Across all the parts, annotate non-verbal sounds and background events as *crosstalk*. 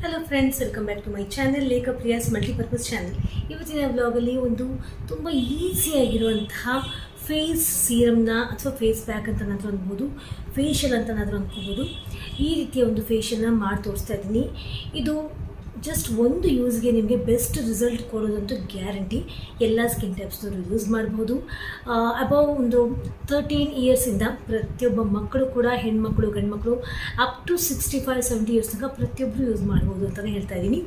Hello friends welcome back to my channel Lekha Priya's multipurpose channel ಇವತ್ತಿನ ವ್ಲಾಗಲ್ಲಿ ಒಂದು ತುಂಬ ಈಸಿಯಾಗಿರುವಂತಹ ಫೇಸ್ ಸೀರಮ್ನ ಅಥವಾ ಫೇಸ್ ಪ್ಯಾಕ್ ಅಂತ ನಾದರೂ ಅನ್ಬೋದು ಫೇಶಿಯಲ್ ಅಂತ ನಾದರೂ ಅನ್ಕೋಬೋದು. ಈ ರೀತಿಯ ಒಂದು ಫೇಶಿಯಲ್ನ ಮಾಡಿ ತೋರಿಸ್ತಾ ಇದ್ದೀನಿ. ಇದು ಜಸ್ಟ್ ಒಂದು ಯೂಸ್ಗೆ ನಿಮಗೆ ಬೆಸ್ಟ್ ರಿಸಲ್ಟ್ ಕೊಡೋದಂತೂ ಗ್ಯಾರಂಟಿ ಎಲ್ಲ ಸ್ಕಿನ್ ಟೈಪ್ಸ್ನವರು ಯೂಸ್ ಮಾಡ್ಬೋದು. ಅಬೌವ್ ಒಂದು ತರ್ಟೀನ್ ಇಯರ್ಸಿಂದ ಪ್ರತಿಯೊಬ್ಬ ಮಕ್ಕಳು ಕೂಡ, ಹೆಣ್ಮಕ್ಳು, ಗಂಡ್ಮಕ್ಳು up to sixty five seventy years ತನಕ ಪ್ರತಿಯೊಬ್ಬರು ಯೂಸ್ ಮಾಡ್ಬೋದು ಅಂತಲೇ ಹೇಳ್ತಾ ಇದ್ದೀನಿ.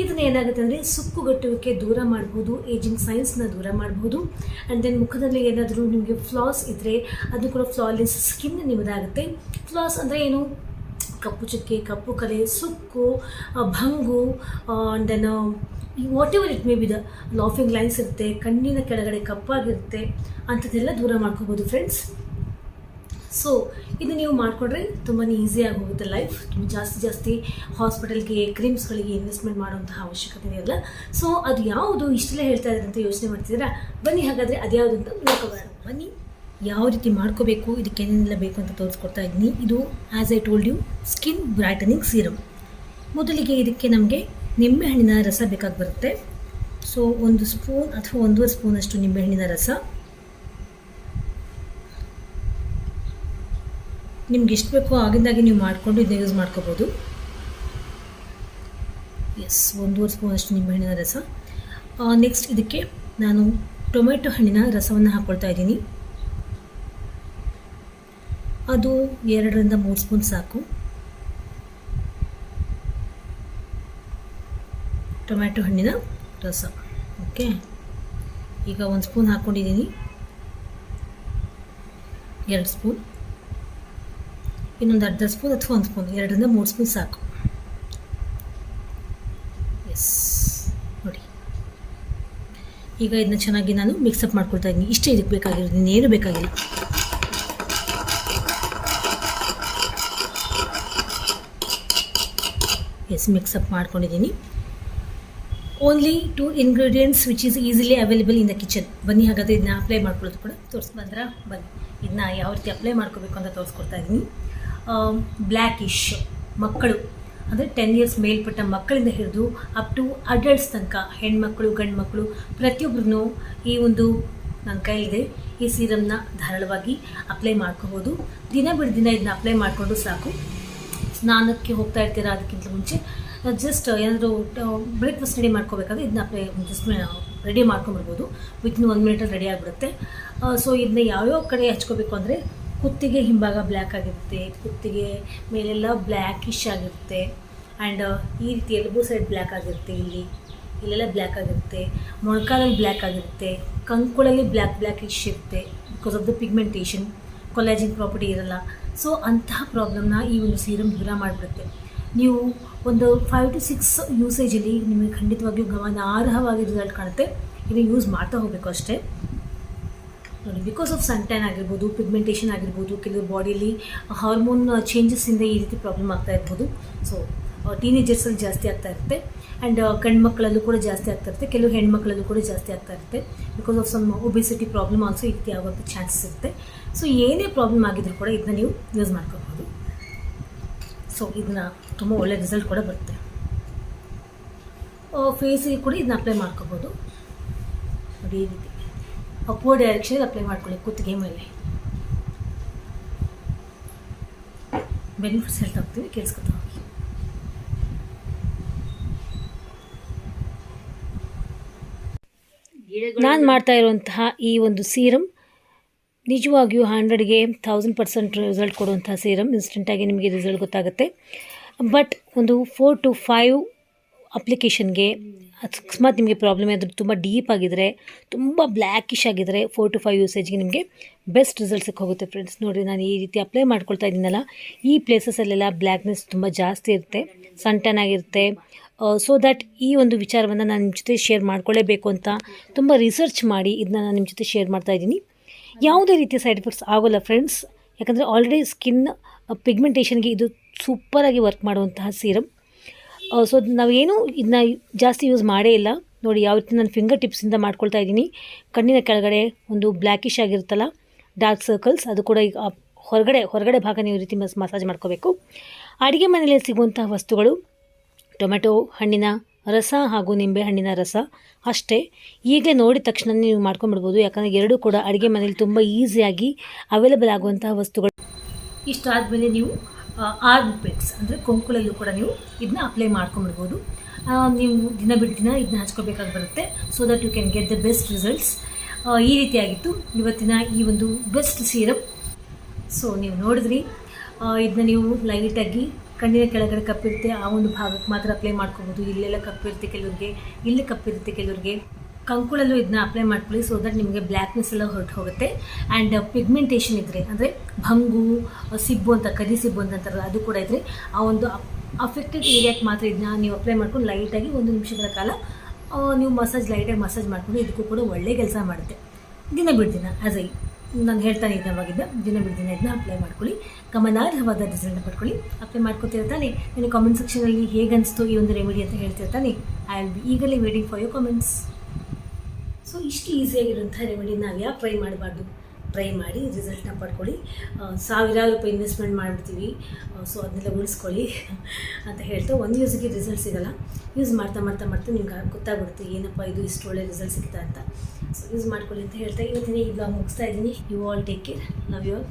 ಇದನ್ನ ಏನಾಗುತ್ತೆ ಅಂದರೆ ಸುಕ್ಕುಗಟ್ಟುವಿಕೆ ದೂರ ಮಾಡ್ಬೋದು ಏಜಿಂಗ್ ಸೈನ್ಸ್ನ ದೂರ ಮಾಡ್ಬೋದು. ಆ್ಯಂಡ್ ದೆನ್ ಮುಖದಲ್ಲಿ ಏನಾದರೂ ನಿಮಗೆ ಫ್ಲಾಸ್ ಇದ್ದರೆ ಅದು ಕೂಡ ಫ್ಲಾಲೆಸ್ ಸ್ಕಿನ್ ನಿಮ್ಮದಾಗುತ್ತೆ ಫ್ಲಾಸ್ ಅಂದರೆ ಏನು? ಕಪ್ಪು ಚುಕ್ಕೆ, ಕಪ್ಪು ಕಲೆ, ಸುಕ್ಕು ಭಂಗು and then whatever it may be the laughing lines ಇರುತ್ತೆ, ಕಣ್ಣಿನ ಕೆಳಗಡೆ ಕಪ್ಪಾಗಿರುತ್ತೆ, ಅಂಥದ್ದೆಲ್ಲ ದೂರ ಮಾಡ್ಕೋಬೋದು ಫ್ರೆಂಡ್ಸ್ ಸೊ ಇದು ನೀವು ಮಾಡಿಕೊಂಡ್ರೆ ತುಂಬಾ ಈಸಿಯಾಗಿ ಹೋಗುತ್ತೆ ಲೈಫ್ ತುಂಬ ಜಾಸ್ತಿ ಜಾಸ್ತಿ ಹಾಸ್ಪಿಟಲ್ಗೆ ಕ್ರೀಮ್ಸ್ಗಳಿಗೆ ಇನ್ವೆಸ್ಟ್ಮೆಂಟ್ ಮಾಡುವಂತಹ ಅವಶ್ಯಕತೆ ಇರಲ್ಲ ಸೊ ಅದು ಯಾವುದು ಇಷ್ಟೆಲ್ಲ ಹೇಳ್ತಾ ಇದ್ದಾರೆ ಅಂತ ಯೋಚನೆ ಮಾಡ್ತಿದ್ದೀರಾ? ಬನ್ನಿ ಹಾಗಾದರೆ ಅದ್ಯಾವುದು ಅಂತ ನೋಡ್ಕೊಬರೋಣ. ಬನ್ನಿ. ಯಾವ ರೀತಿ ಮಾಡ್ಕೋಬೇಕು, ಇದಕ್ಕೆ ಏನೇನೆಲ್ಲ ಬೇಕು ಅಂತ ತೋರಿಸ್ಕೊಡ್ತಾ ಇದ್ದೀನಿ. ಇದು as I told you skin brightening serum ಮೊದಲಿಗೆ ಇದಕ್ಕೆ ನಮಗೆ ನಿಂಬೆಹಣ್ಣಿನ ರಸ ಬೇಕಾಗಿ ಬರುತ್ತೆ. ಸೊ ಒಂದು ಸ್ಪೂನ್ ಅಥವಾ ಒಂದೂವರೆ ಸ್ಪೂನಷ್ಟು ನಿಂಬೆಹಣ್ಣಿನ ರಸ. ನಿಮ್ಗೆ ಎಷ್ಟು ಬೇಕೋ ಆಗಿಂದಾಗಿ ನೀವು ಮಾಡಿಕೊಂಡು ಇದನ್ನ ಯೂಸ್ ಮಾಡ್ಕೋಬೋದು. ಎಸ್ ಒಂದೂವರೆ ಸ್ಪೂನಷ್ಟು ನಿಂಬೆಹಣ್ಣಿನ ರಸ. ನೆಕ್ಸ್ಟ್ ಇದಕ್ಕೆ ನಾನು ಟೊಮೆಟೊ ಹಣ್ಣಿನ ರಸವನ್ನು ಹಾಕ್ಕೊಳ್ತಾ ಇದ್ದೀನಿ. ಅದು ಎರಡರಿಂದ ಮೂರು ಸ್ಪೂನ್ ಸಾಕು. ಟೊಮ್ಯಾಟೊ ಹಣ್ಣಿನ ರಸ. ಓಕೆ? ಈಗ ಒಂದು ಸ್ಪೂನ್ ಹಾಕ್ಕೊಂಡಿದ್ದೀನಿ ಎರಡು ಸ್ಪೂನ್. ಇನ್ನೊಂದು ಅರ್ಧ ಸ್ಪೂನ್ ಅಥವಾ ಒಂದು ಸ್ಪೂನ್. ಎರಡರಿಂದ ಮೂರು ಸ್ಪೂನ್ ಸಾಕು. ಎಸ್. ನೋಡಿ. ಈಗ ಇದನ್ನ ಚೆನ್ನಾಗಿ ನಾನು ಮಿಕ್ಸಪ್ ಮಾಡ್ಕೊಳ್ತಾ ಇದ್ದೀನಿ. ಇಷ್ಟೇ ಇದಕ್ಕೆ ಬೇಕಾಗಿರೋದು. ಇನ್ನೇನು ಬೇಕಾಗಿಲ್ಲ. ಎಸ್ ಮಿಕ್ಸಪ್ ಮಾಡ್ಕೊಂಡಿದ್ದೀನಿ. Only two ingredients which is easily available in the kitchen ಬನ್ನಿ, ಹಾಗಾದರೆ ಇದನ್ನ ಅಪ್ಲೈ ಮಾಡ್ಕೊಳ್ಳೋದು ಕೂಡ. ತೋರಿಸಿ ಬಂದ್ರೆ? ಬನ್ನಿ. ಇದನ್ನ ಯಾವ ರೀತಿ ಅಪ್ಲೈ ಮಾಡ್ಕೋಬೇಕು ಅಂತ ತೋರಿಸ್ಕೊಡ್ತಾ ಇದ್ದೀನಿ ಬ್ಲ್ಯಾಕಿಶ್ ಮಕ್ಕಳು. ಅಂದರೆ ಟೆನ್ ಇಯರ್ಸ್ ಮೇಲ್ಪಟ್ಟ ಮಕ್ಕಳಿಂದ ಹಿಡಿದು ಅಪ್ ಟು ಅಡಲ್ಟ್ಸ್ ತನಕ, ಹೆಣ್ಮಕ್ಳು ಗಂಡು ಮಕ್ಕಳು ಪ್ರತಿಯೊಬ್ಬರೂ ಈ ಒಂದು ನನ್ನ ಕೈಲಿದೆ ಈ ಸೀರಮ್ನ ಧಾರಾಳವಾಗಿ ಅಪ್ಲೈ ಮಾಡ್ಕೋಬೋದು. ದಿನ ಬಿಡ ದಿನ ಇದನ್ನ ಅಪ್ಲೈ ಮಾಡಿಕೊಂಡು ಸಾಕು. ಸ್ನಾನಕ್ಕೆ ಹೋಗ್ತಾ ಇರ್ತೀರಾ ಅದಕ್ಕಿಂತ ಮುಂಚೆ ಜಸ್ಟ್ ಏನಾದರೂ ಬ್ರೇಕ್ಫಾಸ್ಟ್ ರೆಡಿ ಮಾಡ್ಕೋಬೇಕಾದ್ರೆ ಇದನ್ನ ಜಸ್ಟ್ ರೆಡಿ ಮಾಡ್ಕೊಂಬಿಡ್ಬೋದು ವಿತಿನ್ ಒಂದು ಮಿನಿಟಲ್ಲಿ ರೆಡಿ ಆಗಿಬಿಡುತ್ತೆ. ಸೊ ಇದನ್ನ ಯಾವ್ಯಾವ ಕಡೆ ಹಚ್ಕೋಬೇಕು ಅಂದರೆ, ಕುತ್ತಿಗೆ ಹಿಂಭಾಗ ಬ್ಲ್ಯಾಕ್ ಆಗಿರುತ್ತೆ, ಕುತ್ತಿಗೆ ಮೇಲೆಲ್ಲ ಬ್ಲ್ಯಾಕಿಶ್ ಆಗಿರುತ್ತೆ. ಆ್ಯಂಡ್ ಈ ರೀತಿ ಎಲ್ಬೋ ಸೈಡ್ ಬ್ಲ್ಯಾಕ್ ಆಗಿರುತ್ತೆ ಇಲ್ಲಿ. ಇಲ್ಲೆಲ್ಲ ಬ್ಲ್ಯಾಕ್ ಆಗಿರುತ್ತೆ. ಮೊಣಕಾಲಲ್ಲಿ ಬ್ಲ್ಯಾಕ್ ಆಗಿರುತ್ತೆ. ಕಂಕುಳಲ್ಲಿ ಬ್ಲ್ಯಾಕ್ ಬ್ಲ್ಯಾಕಿಶ್ ಇರುತ್ತೆ. Because of the pigmentation collagen property ಇರಲ್ಲ. ಸೊ ಅಂತಹ ಪ್ರಾಬ್ಲಮ್ನ ಈ ಒಂದು ಸೀರಮ್ ದೂರ ಮಾಡಿಬಿಡುತ್ತೆ. ನೀವು ಒಂದು ಫೈವ್ ಟು ಸಿಕ್ಸ್ ಯೂಸೇಜಲ್ಲಿ ನಿಮಗೆ ಖಂಡಿತವಾಗಿಯೂ ಗಮನಾರ್ಹವಾಗಿ ರಿಸಲ್ಟ್ ಕಾಣುತ್ತೆ. ಇದನ್ನು ಯೂಸ್ ಮಾಡ್ತಾ ಹೋಗಬೇಕು ಅಷ್ಟೇ. ನೋಡಿ ಬಿಕಾಸ್ ಆಫ್ ಸನ್ ಆಗಿರ್ಬೋದು ಪಿಗ್ಮೆಂಟೇಷನ್ ಆಗಿರ್ಬೋದು ಕೆಲವು ಬಾಡಿಯಲ್ಲಿ ಹಾರ್ಮೋನ್ ಚೇಂಜಸ್ಸಿಂದ ಈ ರೀತಿ ಪ್ರಾಬ್ಲಮ್ ಆಗ್ತಾ ಇರ್ಬೋದು. ಸೊ ಟೀನೇಜರ್ಸಲ್ಲಿ ಜಾಸ್ತಿ ಆಗ್ತಾ ಇರುತ್ತೆ. ಆ್ಯಂಡ್ ಗಂಡ್ಮಕ್ಕಳಲ್ಲೂ ಕೂಡ ಜಾಸ್ತಿ ಆಗ್ತಾ ಇರುತ್ತೆ. ಕೆಲವು ಹೆಣ್ಮಕ್ಳಲ್ಲೂ ಕೂಡ ಜಾಸ್ತಿ ಆಗ್ತಾ ಇರುತ್ತೆ. Because of some obesity problem also ಈ ರೀತಿ ಚಾನ್ಸ್ ಚಾನ್ಸಸ್ ಇರುತ್ತೆ. ಸೊ ಏನೇ ಪ್ರಾಬ್ಲಮ್ ಆಗಿದ್ರು ಕೂಡ ಇದನ್ನ ನೀವು ಯೂಸ್ ಮಾಡ್ಕೋಬೋದು. ಸೊ ಇದನ್ನ ತುಂಬ ಒಳ್ಳೆ ರಿಸಲ್ಟ್ ಕೂಡ ಬರುತ್ತೆ. ಫೇಸಿಗೆ ಕೂಡ ಇದನ್ನ ಅಪ್ಲೈ ಮಾಡ್ಕೋಬೋದು. ನೋಡಿ ಈ ರೀತಿ. ಅಪ್ವರ್ಡ್ ಡೈರೆಕ್ಷನ್ ಅಪ್ಲೈ ಮಾಡ್ಕೊಳ್ಳಿ. ಕುತ್ತಿಗೆ ಮೇಲೆ ಬೆನಿಫಿಟ್ಸ್ ಹೇಳ್ತಾ ಹೋಗ್ತೀವಿ. ಕೇಳಿಸ್ಕೊತಾ ಹೋಗಿ ನಾನು ಮಾಡ್ತಾ ಇರುವಂತಹ ಈ ಒಂದು ಸೀರಮ್ ನಿಜವಾಗಿಯೂ ಹಂಡ್ರೆಡ್ಗೆ ಥೌಸಂಡ್ ಪರ್ಸೆಂಟ್ ರಿಸಲ್ಟ್ ಕೊಡುವಂತಹ ಸೀರಮ್ ಇನ್ಸ್ಟೆಂಟಾಗಿ ನಿಮಗೆ ರಿಸಲ್ಟ್ ಗೊತ್ತಾಗುತ್ತೆ. ಬಟ್ ಒಂದು ಫೋರ್ ಟು ಫೈವ್ ಅಪ್ಲಿಕೇಶನ್ಗೆ ಅಕಸ್ಮಾತ್ ನಿಮಗೆ ಪ್ರಾಬ್ಲಮ್ ಏನಾದರೂ ತುಂಬ ಡೀಪ್ ಆಗಿದ್ದರೆ ತುಂಬ ಬ್ಲ್ಯಾಕಿಶ್ ಆಗಿದ್ದರೆ ಫೋರ್ ಟು ಫೈವ್ ಯೂಸೇಜ್ಗೆ ನಿಮಗೆ ಬೆಸ್ಟ್ ರಿಸಲ್ಟ್ ಸಿಕ್ಕೋಗುತ್ತೆ ಫ್ರೆಂಡ್ಸ್ ನೋಡಿ ನಾನು ಈ ರೀತಿ ಅಪ್ಲೈ ಮಾಡ್ಕೊಳ್ತಾ ಇದ್ದೀನಲ್ಲ, ಈ ಪ್ಲೇಸಸಲ್ಲೆಲ್ಲ ಬ್ಲ್ಯಾಕ್ನೆಸ್ ತುಂಬ ಜಾಸ್ತಿ ಇರುತ್ತೆ ಸನ್ ಆಗಿರುತ್ತೆ. ಸೊ ದ್ಯಾಟ್ ಈ ಒಂದು ವಿಚಾರವನ್ನು ನಾನು ನಿಮ್ಮ ಜೊತೆ ಶೇರ್ ಮಾಡ್ಕೊಳ್ಳೇಬೇಕು ಅಂತ ತುಂಬ ರಿಸರ್ಚ್ ಮಾಡಿ ಇದನ್ನ ನಾನು ನಿಮ್ಮ ಜೊತೆ ಶೇರ್ ಮಾಡ್ತಾ ಇದ್ದೀನಿ. ಯಾವುದೇ ರೀತಿಯ ಸೈಡ್ ಎಫೆಕ್ಟ್ಸ್ ಆಗೋಲ್ಲ ಫ್ರೆಂಡ್ಸ್ ಯಾಕಂದರೆ ಆಲ್ರೆಡಿ ಸ್ಕಿನ್ ಪಿಗ್ಮೆಂಟೇಷನ್ಗೆ ಇದು ಸೂಪರಾಗಿ ವರ್ಕ್ ಮಾಡುವಂತಹ ಸೀರಮ್ ಸೊ ನಾವೇನು ಇದನ್ನ ಜಾಸ್ತಿ ಯೂಸ್ ಮಾಡೇ ಇಲ್ಲ. ನೋಡಿ, ಯಾವ ರೀತಿ ನಾನು ಫಿಂಗರ್ ಟಿಪ್ಸಿಂದ ಮಾಡ್ಕೊಳ್ತಾ ಇದ್ದೀನಿ. ಕಣ್ಣಿನ ಕೆಳಗಡೆ ಒಂದು ಬ್ಲ್ಯಾಕಿಶ್ ಆಗಿರುತ್ತಲ್ಲ ಡಾರ್ಕ್ ಸರ್ಕಲ್ಸ್ ಅದು ಕೂಡ ಈಗ ಹೊರಗಡೆ ಹೊರಗಡೆ ಭಾಗ ನೀವು ರೀತಿ ಮಸ್ ಮಸಾಜ್ ಮಾಡ್ಕೋಬೇಕು. ಅಡುಗೆ ಮನೆಯಲ್ಲಿ ಸಿಗುವಂತಹ ವಸ್ತುಗಳು, ಟೊಮೆಟೊ, ಹಣ್ಣಿನ ರಸ ಹಾಗೂ ನಿಂಬೆ ಹಣ್ಣಿನ ರಸ ಅಷ್ಟೇ. ಈಗಲೇ ನೋಡಿದ ತಕ್ಷಣ ನೀವು ಮಾಡ್ಕೊಂಡ್ಬಿಡ್ಬೋದು. ಯಾಕಂದರೆ ಎರಡೂ ಕೂಡ ಅಡುಗೆ ಮನೇಲಿ ತುಂಬ ಈಸಿಯಾಗಿ ಅವೈಲೇಬಲ್ ಆಗುವಂತಹ ವಸ್ತುಗಳು. ಇಷ್ಟಾದಮೇಲೆ ನೀವು ಆರ್ಮ್ ಪಿಟ್ಸ್ ಅಂದರೆ ಕೊಂಕುಳಲ್ಲೂ ಕೂಡ ನೀವು ಇದನ್ನ ಅಪ್ಲೈ ಮಾಡ್ಕೊಂಡ್ಬಿಡ್ಬೋದು. ಆ, ನೀವು ದಿನ ಬಿಟ್ಟು ದಿನ ಇದನ್ನ ಹಚ್ಕೋಬೇಕಾಗಿ ಬರುತ್ತೆ so that you can get the best results ಈ ರೀತಿಯಾಗಿತ್ತು ಇವತ್ತಿನ ಈ ಒಂದು ಬೆಸ್ಟ್ ಸೀರಪ್ ಸೊ ನೀವು ನೋಡಿದ್ರಿ ಇದನ್ನ ನೀವು ಲೈಟಾಗಿ ಕಣ್ಣಿನ ಕೆಳಗಡೆ ಕಪ್ಪಿರುತ್ತೆ ಆ ಒಂದು ಭಾಗಕ್ಕೆ ಮಾತ್ರ ಅಪ್ಲೈ ಮಾಡ್ಕೋಬೋದು. ಇಲ್ಲೆಲ್ಲ ಕಪ್ಪಿರುತ್ತೆ ಕೆಲವ್ರಿಗೆ ಇಲ್ಲಿ ಕಪ್ಪಿರುತ್ತೆ ಕೆಲವ್ರಿಗೆ. ಕಂಕುಳಲ್ಲೂ ಇದನ್ನ ಅಪ್ಲೈ ಮಾಡ್ಕೊಳ್ಳಿ ಸೊ ದಟ್ ನಿಮಗೆ ಬ್ಲ್ಯಾಕ್ನೆಸ್ ಎಲ್ಲ ಹೊರಟು ಹೋಗುತ್ತೆ. ಆ್ಯಂಡ್ ಪಿಗ್ಮೆಂಟೇಷನ್ ಇದ್ದರೆ ಅಂದರೆ ಭಂಗು ಸಿಬ್ಬು ಅಂತ, ಕರಿ ಸಿಬ್ಬು ಅಂತ ಅಂತಾರಲ್ಲ, ಅದು ಕೂಡ ಇದ್ದರೆ ಆ ಒಂದು ಅಫೆಕ್ಟೆಡ್ ಏರಿಯಾಕ್ಕೆ ಮಾತ್ರ ಇದನ್ನ ನೀವು ಅಪ್ಲೈ ಮಾಡ್ಕೊಂಡು ಲೈಟಾಗಿ ಒಂದು ನಿಮಿಷಗಳ ಕಾಲ ನೀವು ಮಸಾಜ್ ಲೈಟಾಗಿ ಮಸಾಜ್ ಮಾಡ್ಕೊಂಡು ಇದಕ್ಕೂ ಕೂಡ ಒಳ್ಳೆ ಕೆಲಸ ಮಾಡುತ್ತೆ. ದಿನ ಬಿಡ್ದಿನ ಆ್ಯಸ್ ಐ ನಾನು ಹೇಳ್ತಾನೆ ಇದ್ದವಾಗಿದ್ದ ದಿನ ಬಿಡ್ದಿನ ಇದನ್ನ ಅಪ್ಲೈ ಮಾಡ್ಕೊಳ್ಳಿ. ಗಮನಾರ್ಹವಾದ ರಿಸಲ್ಟ್ ಪಡ್ಕೊಳ್ಳಿ. ಅಪ್ಲೈ ಮಾಡ್ಕೊತಿರ್ತಾನೆ ನಾನು ಕಾಮೆಂಟ್ ಸೆಕ್ಷನಲ್ಲಿ ಹೇಗೆ ಅನಿಸ್ತು ಈ ಒಂದು ರೆಮಿಡಿ ಅಂತ ಹೇಳ್ತಿರ್ತಾನೆ ಐ ವಿಲ್ ಬಿ ಈಗಲೇ waiting for your comments so ಇಷ್ಟು ಈಸಿಯಾಗಿರುವಂಥ ರೆಮಿಡಿ ನಾವು ಯಾಕೆ ಟ್ರೈ ಮಾಡಬಾರ್ದು? ಟ್ರೈ ಮಾಡಿ ರಿಸಲ್ಟ್ನ ಪಡ್ಕೊಳ್ಳಿ. ಸಾವಿರಾರು ರೂಪಾಯಿ ಇನ್ವೆಸ್ಟ್ಮೆಂಟ್ ಮಾಡಿಬಿಡ್ತೀವಿ. ಸೊ ಅದನ್ನೆಲ್ಲ ಉಳಿಸ್ಕೊಳ್ಳಿ *laughs* ಅಂತ ಹೇಳ್ತಾ ಒಂದು ಯೂಸಿಗೆ ರಿಸಲ್ಟ್ ಸಿಗಲ್ಲ. ಯೂಸ್ ಮಾಡ್ತಾ ಮಾಡ್ತಾ ಮಾಡ್ತಾ ನಿಮ್ಗೆ ಗೊತ್ತಾಗ್ಬಿಡುತ್ತೆ, ಏನಪ್ಪ ಇದು ಇಷ್ಟು ಒಳ್ಳೆ ರಿಸಲ್ಟ್ ಸಿಗ್ತಾ ಅಂತ. ಸೊ ಯೂಸ್ ಮಾಡ್ಕೊಳ್ಳಿ ಅಂತ ಹೇಳ್ತಾ ಇವತ್ತಿನ ಈ ಬ್ಲಾಗ್ ಮುಗಿಸ್ತಾ ಇದ್ದೀನಿ. You all take care love you all